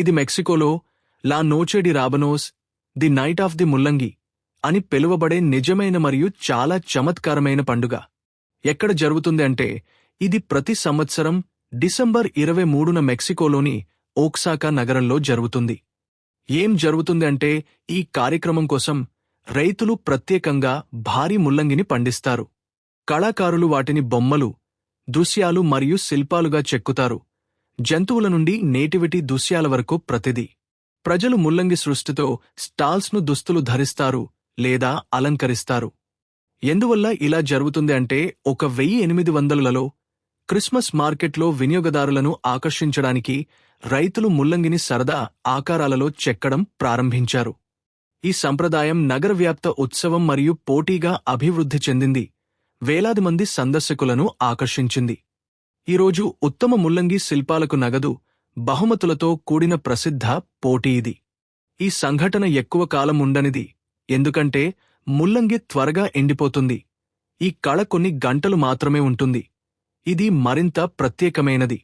ఇది మెక్సికోలో La Noche de Rabanos the night of the ముల్లంగి అని పిలువబడే నిజమైన మరియు చాలా చమత్కారమైన పండుగ. ఎక్కడ జరుగుతుంది అంటే ఇది ప్రతి సంవత్సరం డిసెంబర్ ఇరవై మూడున మెక్సికోలోని ఓక్సాకా నగరంలో జరుగుతుంది. ఏం జరుగుతుంది అంటే ఈ కార్యక్రమం కోసం రైతులు ప్రత్యేకంగా భారీ ముల్లంగిని పండిస్తారు. కళాకారులు వాటిని బొమ్మలు దృశ్యాలు మరియు శిల్పాలుగా చెక్కుతారు. జంతువుల నుండి నేటివిటీ దృశ్యాల వరకు ప్రతిదీ. ప్రజలు ముల్లంగి సృష్టితో స్టాల్స్ను దుస్తులు ధరిస్తారు లేదా అలంకరిస్తారు. ఎందువల్ల ఇలా జరుగుతుంది అంటే ఒక వెయ్యి ఎనిమిది వందలలో క్రిస్మస్ మార్కెట్లో వినియోగదారులను ఆకర్షించడానికి రైతులు ముల్లంగిని సరదా ఆకారాలలో చెక్కడం ప్రారంభించారు. ఈ సంప్రదాయం నగరవ్యాప్త ఉత్సవం మరియు పోటీగా అభివృద్ధి చెందింది. వేలాది మంది సందర్శకులను ఆకర్షించింది. ఈరోజు ఉత్తమ ముల్లంగి శిల్పాలకు నగదు బహుమతులతో కూడిన ప్రసిద్ధ పోటీ ఇది. ఈ సంఘటన ఎక్కువ కాలం ఉండనిది ఎందుకంటే ముల్లంగి త్వరగా ఎండిపోతుంది. ఈ కళ కొన్ని గంటలు మాత్రమే ఉంటుంది. ఇది మరింత ప్రత్యేకమైనది.